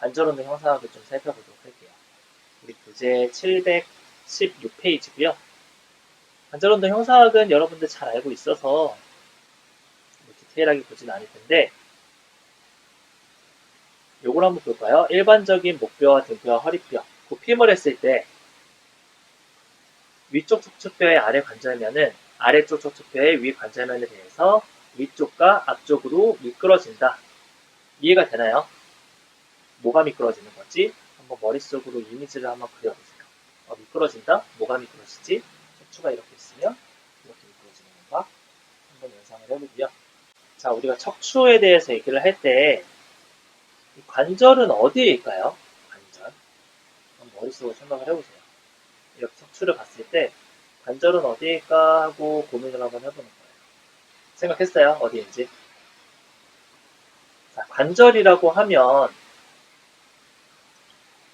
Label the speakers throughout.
Speaker 1: 관절운동 형상학을 좀 살펴보도록 할게요. 우리 교재 716페이지고요. 관절운동 형상학은 여러분들 잘 알고 있어서 뭐 디테일하게 보진 않을 텐데 요걸 한번 볼까요? 일반적인 목뼈와 등뼈와 허리뼈, 굽힘을 했을 때 위쪽 척추뼈의 아래 관절면은 아래쪽 척추뼈의 위 관절면에 대해서 위쪽과 앞쪽으로 미끄러진다. 이해가 되나요? 뭐가 미끄러지는 거지? 한번 머릿속으로 이미지를 한번 그려보세요. 어, 미끄러진다? 뭐가 미끄러지지? 척추가 이렇게 있으면 이렇게 미끄러지는 건가? 한번 연상을 해보고요. 자, 우리가 척추에 대해서 얘기를 할 때 관절은 어디에 있까요? 관절. 한번 머릿속으로 생각을 해보세요. 이렇게 척추를 봤을 때 관절은 어디일까 하고 고민을 한번 해보는 거예요. 생각했어요? 어디인지? 자, 관절이라고 하면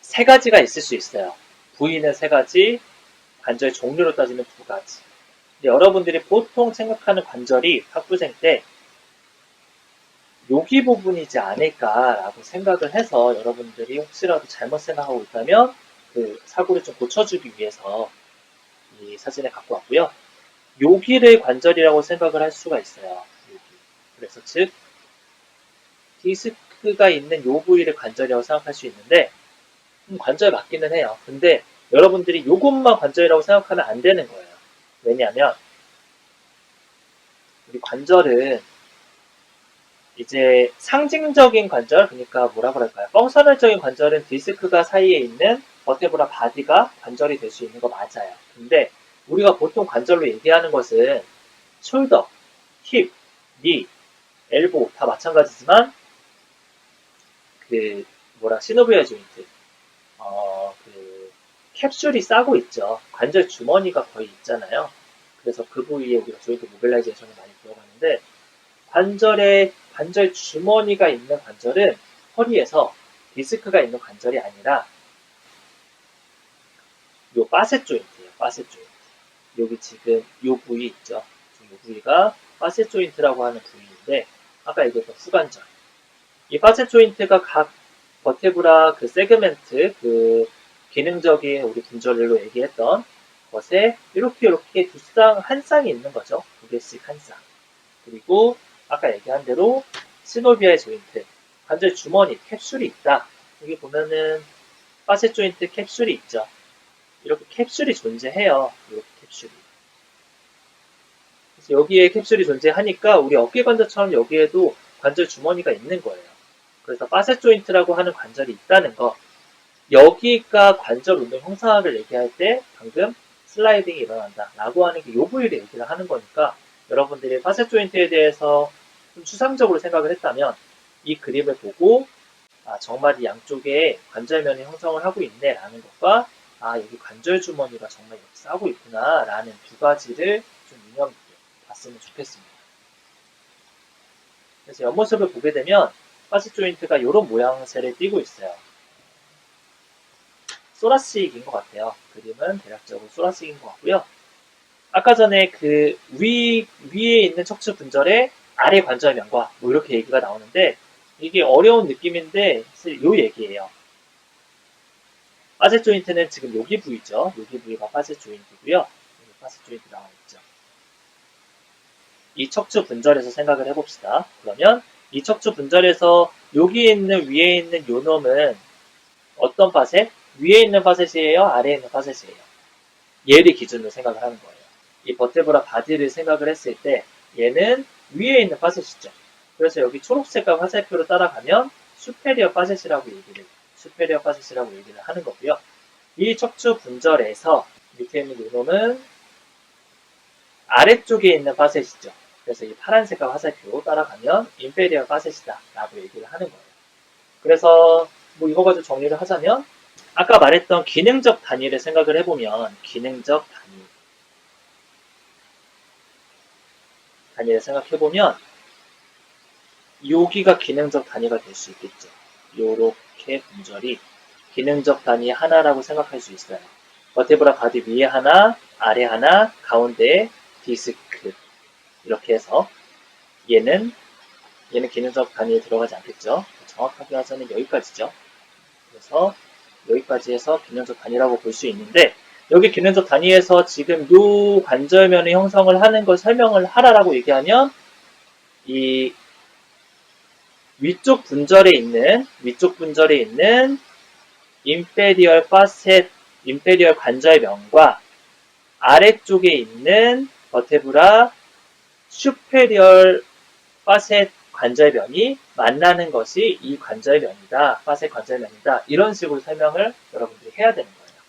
Speaker 1: 세 가지가 있을 수 있어요. 부위는 세 가지, 관절 종류로 따지면 두 가지. 여러분들이 보통 생각하는 관절이 학부생 때 여기 부분이지 않을까라고 생각을 해서 여러분들이 혹시라도 잘못 생각하고 있다면 그 사고를 좀 고쳐주기 위해서 이 사진을 갖고 왔고요. 여기를 관절이라고 생각을 할 수가 있어요. 여기. 그래서 즉 디스크가 있는 요 부위를 관절이라고 생각할 수 있는데 음, 관절 맞기는 해요. 근데 여러분들이 요것만 관절이라고 생각하면 안 되는 거예요. 왜냐하면 우리 관절은 이제 상징적인 관절, 그러니까 뭐라 그럴까요? 펑셔널적인 관절은 디스크가 사이에 있는 버테브라 바디가 관절이 될 수 있는 거 맞아요. 근데 우리가 보통 관절로 얘기하는 것은 숄더, 힙, 니, 엘보 다 마찬가지지만 그 뭐라 시노비아 조인트 어, 그 캡슐이 싸고 있죠. 관절 주머니가 거의 있잖아요. 그래서 그 부위에 우리가 조인트 모빌라이제이션을 많이 들어가는데 관절에 관절 주머니가 있는 관절은 허리에서 디스크가 있는 관절이 아니라 요 바셋 조인트예요. 바셋 조인트. 여기 지금 요 부위 있죠. 요 부위가 바셋 조인트라고 하는 부위인데 아까 얘기했던 후관절. 이 바셋 조인트가 각 버테브라 그 세그멘트 그 기능적인 우리 분절로 얘기했던 것에 이렇게 이렇게 두 쌍, 한 쌍이 있는 거죠. 두 개씩 한 쌍. 그리고 아까 얘기한 대로 시노비아의 조인트, 관절 주머니, 캡슐이 있다. 여기 보면은 바셋 조인트 캡슐이 있죠. 이렇게 캡슐이 존재해요. 이렇게 캡슐이. 여기에 캡슐이 존재하니까 우리 어깨 관절처럼 여기에도 관절 주머니가 있는 거예요. 그래서 바셋 조인트라고 하는 관절이 있다는 거. 여기가 관절 운동 형상학을 얘기할 때 방금 슬라이딩이 일어난다 라고 하는 게 요 부위를 얘기를 하는 거니까 여러분들이 바셋 조인트에 대해서 좀 추상적으로 생각을 했다면 이 그림을 보고 아, 정말 이 양쪽에 관절면이 형성을 하고 있네 라는 것과 아 여기 관절 주머니가 정말 이렇게 싸고 있구나 라는 두 가지를 좀 유념 있게 봤으면 좋겠습니다. 그래서 옆모습을 보게 되면 바셋 조인트가 이런 모양새를 띠고 있어요. 소라식인 것 같아요. 그림은 대략적으로 소라식인 것 같고요. 아까 전에 그 위, 위에 있는 척추 분절의 아래 관절 면과 뭐 이렇게 얘기가 나오는데 이게 어려운 느낌인데 사실 요 얘기예요. 파셋 조인트는 지금 여기 부위죠. 여기 부위가 파셋 조인트고요. 여기 파셋 조인트 나와 있죠. 이 척추 분절에서 생각을 해봅시다. 그러면 이 척추 분절에서 여기 있는 위에 있는 요 놈은 어떤 파셋? 위에 있는 파셋이에요? 아래에 있는 파셋이에요? 얘를 기준으로 생각을 하는 거예요. 이 버테브라 바디를 생각을 했을 때 얘는 위에 있는 파셋이죠. 그래서 여기 초록색깔 화살표로 따라가면 수페리어 파셋이라고 얘기를 수페리어 파셋이라고 얘기를 하는 거고요. 이 척추 분절에서 밑에 있는 요 놈은 아래쪽에 있는 파셋이죠. 그래서 이 파란 색깔 화살표 따라가면 인페리어 파셋이다 라고 얘기를 하는 거예요. 그래서 뭐 이거 가지고 정리를 하자면 아까 말했던 기능적 단위를 생각을 해보면 기능적 단위 단위를 생각해보면 여기가 기능적 단위가 될 수 있겠죠. 요렇게 분절이 기능적 단위 하나라고 생각할 수 있어요. 버테브라 바디 위에 하나, 아래 하나, 가운데에 디스크 이렇게 해서 얘는 얘는 기능적 단위에 들어가지 않겠죠. 정확하게 하자면 여기까지죠. 그래서 여기까지 해서 균형적 단위라고 볼 수 있는데 여기 균형적 단위에서 지금 요 관절면의 형성을 하는 걸 설명을 하라라고 얘기하면 이 위쪽 분절에 있는 위쪽 분절에 있는 인페리얼 파셋 인페리얼 관절면과 아래쪽에 있는 버테브라 슈페리얼 파셋 관절면이 만나는 것이 이 관절면이다. 파셋 관절면이다. 이런 식으로 설명을 여러분들이 해야 되는 거예요.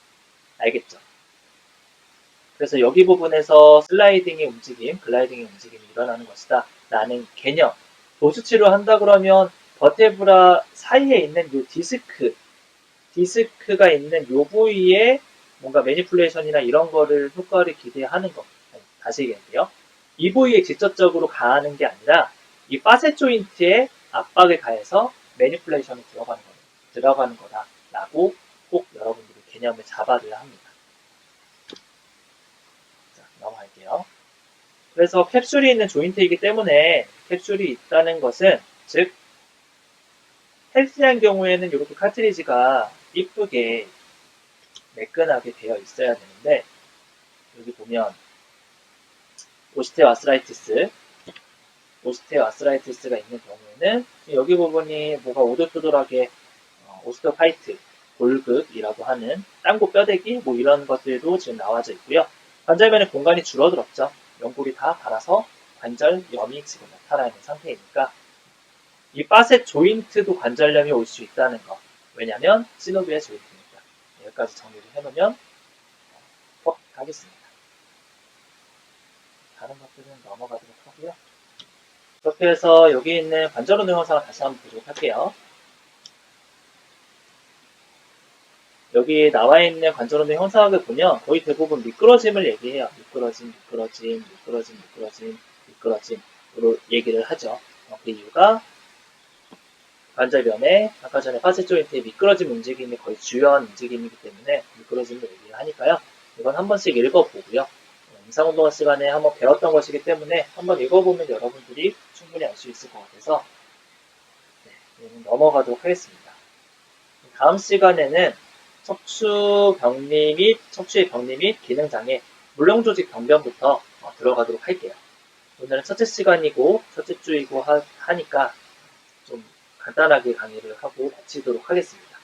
Speaker 1: 알겠죠? 그래서 여기 부분에서 슬라이딩의 움직임, 글라이딩의 움직임이 일어나는 것이다. 라는 개념. 보수 치료 한다 그러면 버테브라 사이에 있는 요 디스크, 디스크가 있는 요 부위에 뭔가 매니플레이션이나 이런 거를 효과를 기대하는 것. 아니, 다시 얘기할게요. 이 부위에 직접적으로 가하는 게 아니라 이 파셋 조인트에 압박을 가해서 매니플레이션이 들어가는 거 들어가는 거다라고 꼭 여러분들이 개념을 잡아줘야 합니다. 자, 넘어갈게요. 그래서 캡슐이 있는 조인트이기 때문에 캡슐이 있다는 것은 즉 헬스한 경우에는 이렇게 카트리지가 이쁘게 매끈하게 되어 있어야 되는데 여기 보면 오스테오 아스라이티스 오스테오 아스라이티스가 있는 경우에는 여기 부분이 뭐가 오돌토돌하게 어, 오스테오파이트 골극이라고 하는 땅고 뼈대기 뭐 이런 것들도 지금 나와져 있고요. 관절면의 공간이 줄어들었죠. 연골이 다 닳아서 관절염이 지금 나타나 있는 상태이니까 이 파셋 조인트도 관절염이 올 수 있다는 거. 왜냐면 시노비의 조인트니까. 여기까지 정리를 해놓으면 어, 하겠습니다. 다른 것들은 넘어가도록 하고요. 그렇게 해서 여기 있는 관절 운 동 영상을 다시 한번 보도록 할게요. 여기 나와 있는 관절 운동 형상학을 보면 거의 대부분 미끄러짐을 얘기해요. 미끄러짐, 미끄러짐, 미끄러짐, 미끄러짐, 미끄러짐으로 얘기를 하죠. 어, 그 이유가 관절변에 아까 전에 파셋 조인트의 미끄러짐 움직임이 거의 주요한 움직임이기 때문에 미끄러짐을 얘기를 하니까요. 이건 한 번씩 읽어보고요. 임상운동화 시간에 한번 배웠던 것이기 때문에 한번 읽어보면 여러분들이 충분히 알 수 있을 것 같아서 네, 넘어가도록 하겠습니다. 다음 시간에는 척추 병리 및 척추의 병리 및 기능 장애 물렁 조직 병변부터 어, 들어가도록 할게요. 오늘은 첫째 시간이고 첫째 주이고 하, 하니까 좀 간단하게 강의를 하고 마치도록 하겠습니다.